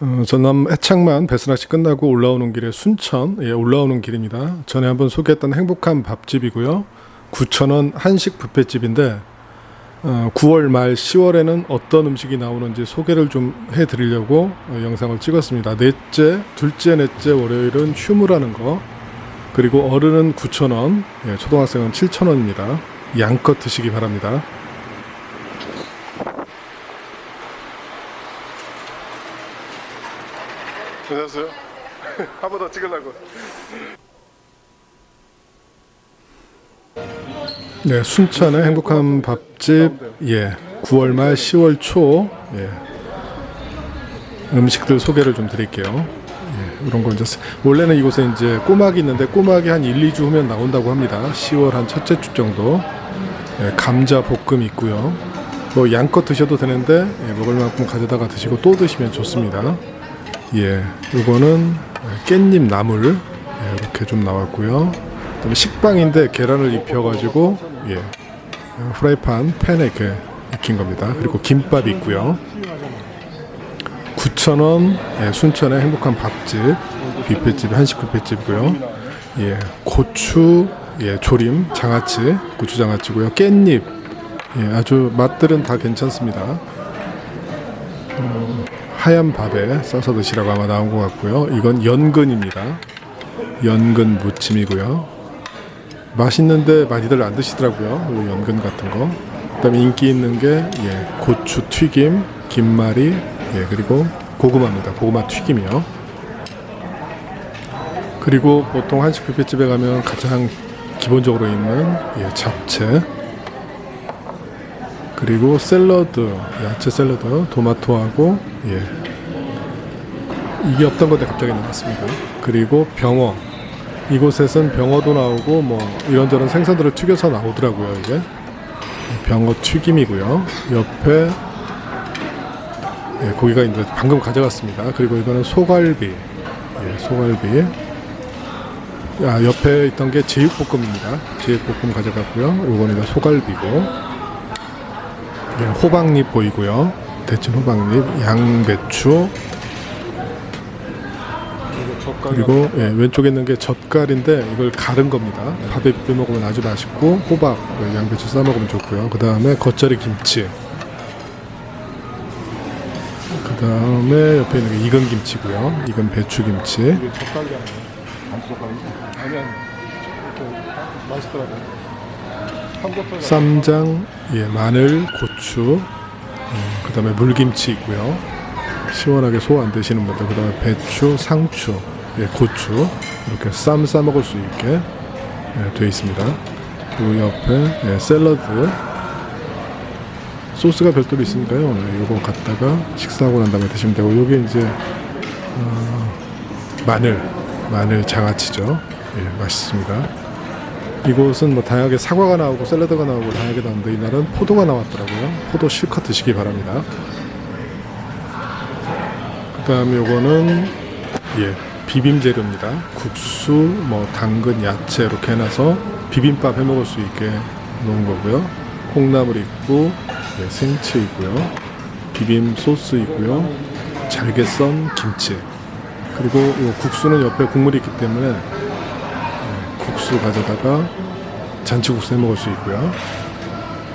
어, 전남 해창만 배스낚시 끝나고 올라오는 길에 순천 예, 올라오는 길입니다. 전에 한번 소개했던 행복한 밥집이고요. 9,000원 한식 뷔페집인데 어, 9월 말 10월에는 어떤 음식이 나오는지 소개를 좀 해드리려고 어, 영상을 찍었습니다. 넷째, 둘째, 넷째 월요일은 휴무라는 거 그리고 어른은 9,000원, 예, 초등학생은 7,000원입니다. 양껏 드시기 바랍니다. 안녕하세요. 한 번 더 찍으려고. 네, 순천의 행복한 밥집. 예, 9월 말 10월 초 예, 음식들 소개를 좀 드릴게요. 예, 이런 거 이제 스- 원래는 이곳에 이제 꼬막이 있는데 꼬막이 한 1, 2주 후면 나온다고 합니다. 10월 한 첫째 주 정도. 예, 감자 볶음 있고요. 뭐 양껏 드셔도 되는데 예, 먹을 만큼 가져다가 드시고 또 드시면 좋습니다. 예, 이거는 깻잎 나물 예, 이렇게 좀 나왔고요. 그다음에 식빵인데 계란을 입혀가지고 예, 프라이팬 팬에 이렇게 익힌 겁니다. 그리고 김밥 있고요. 9,000원 예, 순천의 행복한 밥집 뷔페집 한식 뷔페집이고요. 예, 고추 예, 조림 장아찌 고추 장아찌고요. 깻잎 예, 아주 맛들은 다 괜찮습니다. 하얀 밥에 싸서 드시라고 아마 나온 것 같고요. 이건 연근입니다. 연근 무침이고요. 맛있는데 많이들 안 드시더라고요. 요 연근 같은 거. 그다음에 인기 있는 게 예, 고추 튀김, 김말이, 예, 그리고 고구마입니다. 고구마 튀김이요. 그리고 보통 한식 뷔페집에 가면 가장 기본적으로 있는 예, 잡채, 그리고 샐러드, 야채 샐러드, 토마토하고 예. 이게 없던 건데 갑자기 나왔습니다. 그리고 병어. 이곳에선 병어도 나오고 뭐 이런저런 생선들을 튀겨서 나오더라고요, 이게. 병어 튀김이고요. 옆에 예, 고기가 있는데 방금 가져갔습니다. 그리고 이거는 소갈비. 예, 소갈비. 아, 옆에 있던 게 제육볶음입니다. 제육볶음 가져갔고요. 이제 소갈비고. 예, 호박잎 보이고요. 데친 호박잎, 양배추, 그리고 예, 왼쪽에 있는 게 젓갈인데 이걸 가른 겁니다. 밥에 비벼 먹으면 아주 맛있고 호박, 예, 양배추 싸 먹으면 좋고요. 그 다음에 겉절이 김치. 그 다음에 옆에 있는 게 익은 김치고요. 익은 배추 김치. 맛있더라고요 쌈장, 예, 마늘, 고추, 그 다음에 물김치 있고요. 시원하게 소 안 드시는 분들, 그 다음에 배추, 상추, 예, 고추 이렇게 쌈 싸 먹을 수 있게 예, 되어 있습니다. 그리고 옆에 예, 샐러드 소스가 별도로 있으니까요. 예, 요거 갖다가 식사하고 난 다음에 드시면 되고 요게 이제 어, 마늘, 마늘 장아찌죠. 예, 맛있습니다. 이곳은 뭐 다양하게 사과가 나오고 샐러드가 나오고 다양하게 나오는데 이날은 포도가 나왔더라고요. 포도 실컷 드시기 바랍니다. 그 다음에 요거는 예 비빔 재료입니다. 국수, 뭐 당근, 야채 이렇게 해놔서 비빔밥 해 먹을 수 있게 놓은 거고요. 콩나물 있고 예, 생채 있고요. 비빔 소스 있고요. 잘게 썬 김치. 그리고 요 국수는 옆에 국물이 있기 때문에 국수 가져다가 잔치국수 해 먹을 수 있고요.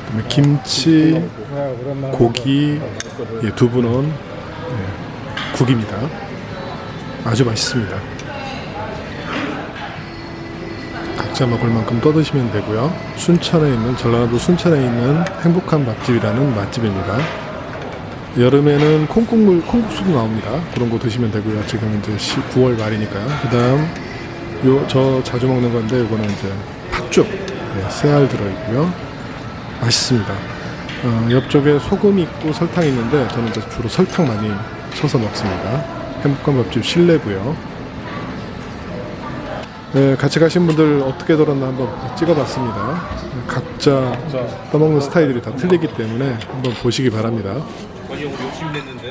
그다음에 김치, 고기, 예, 두부 넣은 예, 국입니다. 아주 맛있습니다. 각자 먹을 만큼 떠드시면 되고요. 순천에 있는 전라도 순천에 있는 행복한 밥집이라는 맛집입니다. 여름에는 콩국물 콩국수도 나옵니다. 그런 거 드시면 되고요. 지금 이제 9월 말이니까요. 그다음 요 저 자주 먹는 건데 이거는 이제 팥죽 예, 새알 들어 있고요. 맛있습니다. 어, 옆쪽에 소금 있고 설탕 있는데 저는 이제 주로 설탕 많이 쳐서 먹습니다. 행복한 밥집 실내고요. 네, 같이 가신 분들 어떻게 돌았나 한번 찍어봤습니다. 각자 떠먹는 스타일들이 다 틀리기 때문에 한번 보시기 바랍니다. 아니 우리 욕심 냈는데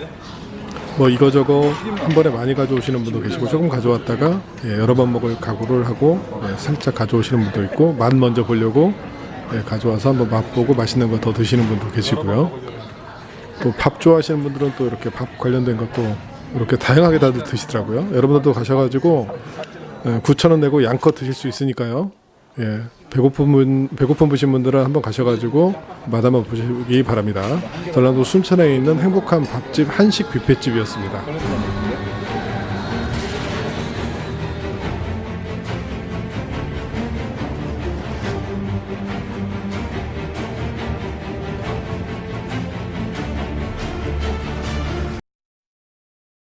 뭐 이거저거 한 번에 많이 가져오시는 분도 계시고 조금 가져왔다가 예, 여러 번 먹을 각오를 하고 예, 살짝 가져오시는 분도 있고 맛 먼저 보려고 예, 가져와서 한번 맛보고 맛있는 거 더 드시는 분도 계시고요. 또 밥 좋아하시는 분들은 또 이렇게 밥 관련된 것도 이렇게 다양하게 다들 드시더라고요. 여러분들도 가셔가지고 9천 원 내고 양껏 드실 수 있으니까요. 예, 배고픈 분 배고픈 분신 분들은 한번 가셔가지고 맛 한번 보시기 바랍니다. 전라도 순천에 있는 행복한 밥집 한식 뷔페집이었습니다.